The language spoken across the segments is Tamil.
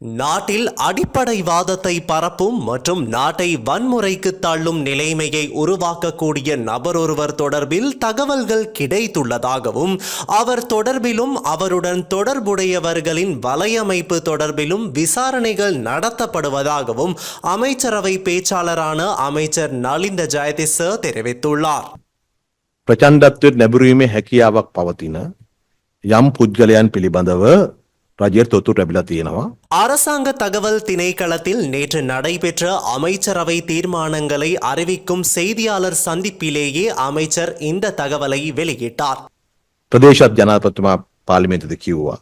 நாட்டில் அடிப்படைவாதத்தை பரப்பும் மற்றும் நாட்டை வன்முறைக்கு தள்ளும் நிலைமையை உருவாக்கக்கூடிய நபர் ஒருவர் தொடர்பில் தகவல்கள் கிடைத்துள்ளதாகவும் அவர் தொடர்பிலும் அவருடன் தொடர்புடையவர்களின் வலையமைப்பு தொடர்பிலும் விசாரணைகள் நடத்தப்படுவதாகவும் அமைச்சரவை பேச்சாளரான அமைச்சர் நலிந்த ஜெயதிச தெரிவித்துள்ளார். பிரச்சண்டத்துவ நெபுரியுமே ஹெக்கியாவக் பவத்தின யம் புஜ்கலையான் பிலிபந்தவ රජයට තොතු රැබිලා තියෙනවා. அரசாங்க தகவல் திணைக்களத்தில் நேற்று நடைபெற்ற அமைச்சரவை தீர்மானங்களை அறிவிக்கும் செய்தியாளர் சந்திப்பிலேயே அமைச்சர் இந்த தகவலை வெளியிட்டார் ප්‍රදේශත් ජනාපතිතුමා පාලිමේන්තුද කිව්වා.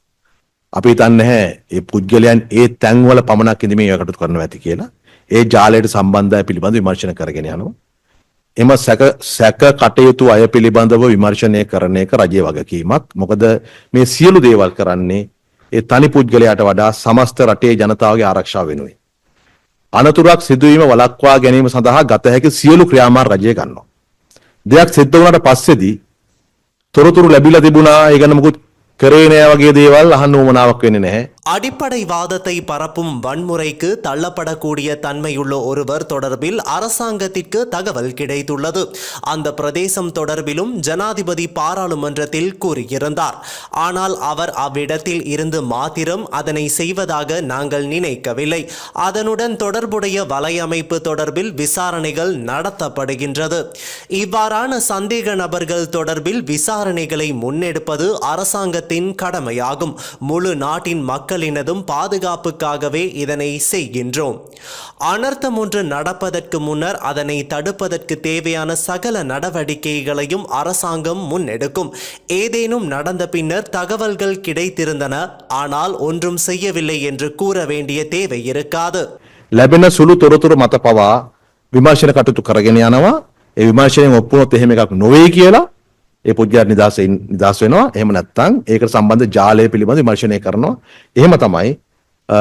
අපි හිතන්නේ නැහැ ඒ පුද්ගලයන් ඒ තැන්වල පමණක් ඉඳීමේ ඒ කටයුතු කරනවා ඇති කියලා. ඒ ජාලයට සම්බන්ධය පිළිබඳව විමර්ශන කරගෙන යනවා. එම සැක සැක කටයුතු අය පිළිබඳව විමර්ශනය කරන එක රජයේ වගකීමක්. මොකද මේ සියලු දේවල් කරන්නේ ඒ තනි පුද්ගලයාට වඩා සමස්ත රටේ ජනතාවගේ ආරක්ෂාව වෙනුවෙන්. අනතුරක් සිදුවීම වළක්වා ගැනීම සඳහා ගත හැකි සියලු ක්‍රියාමාර්ග රජය ගන්නවා. දෙයක් සිද්ධ වුණාට පස්සේදී තොරතුරු ලැබිලා තිබුණා ඒ ගැන මුකුත් කරේ නෑ වගේ දේවල් අහන්න උවමනාවක් වෙන්නේ නැහැ. அடிப்படைவாதத்தை பரப்பும் வன்முறைக்கு தள்ளப்படக்கூடிய தன்மையுள்ள ஒருவர் தொடர்பில் அரசாங்கத்திற்கு தகவல் கிடைத்துள்ளது. அந்த பிரதேசம் தொடர்பிலும் ஜனாதிபதி பாராளுமன்றத்தில் கூறியிருந்தார். ஆனால் அவர் அவ்விடத்தில் இருந்து மாத்திரம் அதனை செய்வதாக நாங்கள் நினைக்கவில்லை. அதனுடன் தொடர்புடைய வலையமைப்பு தொடர்பில் விசாரணைகள் நடத்தப்படுகின்றது. இவ்வாறான சந்தேக நபர்கள் தொடர்பில் விசாரணைகளை முன்னெடுப்பது அரசாங்கத்தின் கடமையாகும். முழு நாட்டின் மக்கள் மக்களினதும் பாதுகாப்புக்காகவே இதனை செய்கின்றோம் அனர்த்தம் ஒன்று நடப்பதற்கு முன்னர் அதனை தடுப்பதற்கு தேவையான சகல நடவடிக்கைகளையும் அரசாங்கம் முன்னெடுக்கும் ஏதேனும் நடந்த பின்னர் தகவல்கள் கிடைத்திருந்தன ஆனால் ஒன்றும் செய்யவில்லை என்று கூற வேண்டிய தேவை இருக்காது ලැබෙන සුළු තොරතුරු මත පවා විමර්ශන කටයුතු කරගෙන යනවා. ඒ විමර්ශනයෙන් ඔප්පුනොත් එහෙම එකක් නොවේ කියලා ඒ පුද්ගලයා නිදහස නිදහස් වෙනවා. එහෙම නැත්නම් ඒකට සම්බන්ධ ජාලය පිළිබඳ විමර්ශනය කරනවා. එහෙම තමයි අ,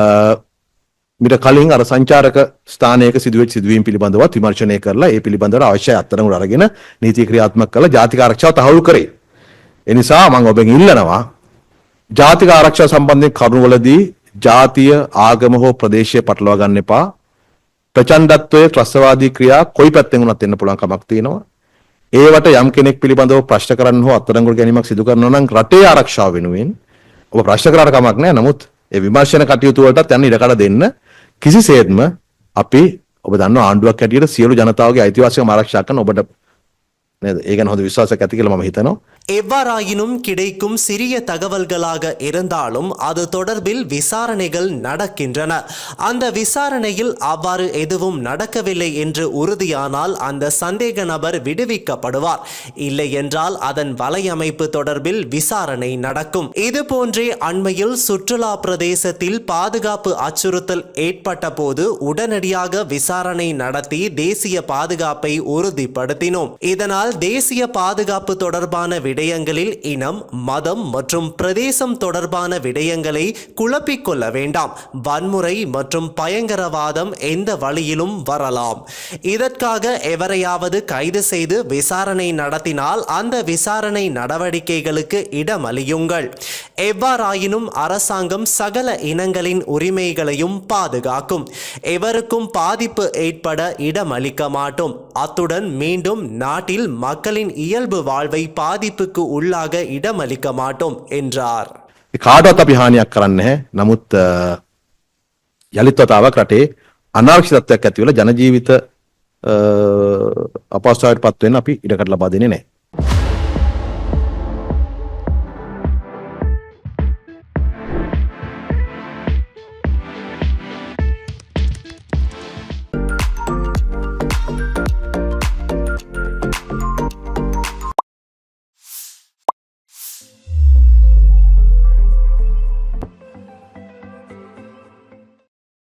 මිට කලින් අර සංචාරක ස්ථානයක සිදුවෙච්ච සිදුවීම් පිළිබඳවත් විමර්ශනය කරලා ඒ පිළිබඳව අවශ්‍ය අත්අඩංගුවට අරගෙන නීති ක්‍රියාත්මක කරලා ජාතික ආරක්ෂාව තහවුරු කරේ. ඒ නිසා මම ඔබෙන් ඉල්ලනවා ජාතික ආරක්ෂා සම්බන්ධයෙන් කරුණවලදී ජාතිය ආගම හෝ ප්‍රදේශය පටලවා ගන්න එපා. ප්‍රචණ්ඩත්වය ත්‍රස්තවාදී ක්‍රියා කොයි පැත්තෙන් වුණත් එන්න පුළුවන් කමක් තියෙනවා. ඒවට යම් කෙනෙක් පිළිබඳව ප්‍රශ්න කරන්න හෝ අත්අඩංගුවට ගැනීමක් සිදු කරනවා නම් රටේ ආරක්ෂාව වෙනුවෙන් ඔබ ප්‍රශ්න කරාට කමක් නැහැ. නමුත් ඒ විමර්ශන කටයුතු වලටත් යන්න ඉඩකඩ දෙන්න කිසිසේත්ම අපි ඔබ දන්නවා ආණ්ඩුවක් හැටියට සියලු ජනතාවගේ අයිතිවාසිකම් ආරක්ෂා කරන ඔබට නේද? ඒ ගැන හොඳ විශ්වාසයක් ඇති කියලා මම හිතනවා. எவ்வாறாயினும் கிடைக்கும் சிறிய தகவல்களாக இருந்தாலும் அது தொடர்பில் விசாரணைகள் நடக்கின்றன. அந்த விசாரணையில் அவ்வாறு எதுவும் நடக்கவில்லை என்று உறுதியானால் அந்த சந்தேக நபர் விடுவிக்கப்படுவார். இல்லை என்றால் அதன் வலையமைப்பு தொடர்பில் விசாரணை நடக்கும். இதுபோன்றே அண்மையில் சுற்றுலா பிரதேசத்தில் பாதுகாப்பு அச்சுறுத்தல் ஏற்பட்ட போது உடனடியாக விசாரணை நடத்தி தேசிய பாதுகாப்பை உறுதிப்படுத்தினோம். இதனால் தேசிய பாதுகாப்பு தொடர்பான விடயங்களில் இனம் மதம் மற்றும் பிரதேசம் தொடர்பான விடயங்களை குழப்பிக்கொள்ள வேண்டாம். வன்முறை மற்றும் பயங்கரவாதம் எந்த வழியிலும் வரலாம். இதற்காக எவரையாவது கைது செய்து விசாரணை நடத்தினால் அந்த விசாரணை நடவடிக்கைகளுக்கு இடமளியுங்கள். எவ்வாறாயினும் அரசாங்கம் சகல இனங்களின் உரிமைகளையும் பாதுகாக்கும். எவருக்கும் பாதிப்பு ஏற்பட இடமளிக்க மாட்டோம். அத்துடன் மீண்டும் நாட்டில் மக்களின் இயல்பு வாழ்வை பாதிப்பு பாதிப்புக்கு உள்ளாக இடமளிக்க மாட்டோம் என்றார் ඒ කාටවත් අපි හානියක් කරන්නේ නැහැ. නමුත් අ, යලිත් වතාවක් රටේ අනාරක්ෂිතත්වයක් ඇති වෙලා ජන ජීවිත අ, අපහසුතාවයට පත් වෙන්න අපි ඉඩකඩ ලබා දෙන්නේ නැහැ.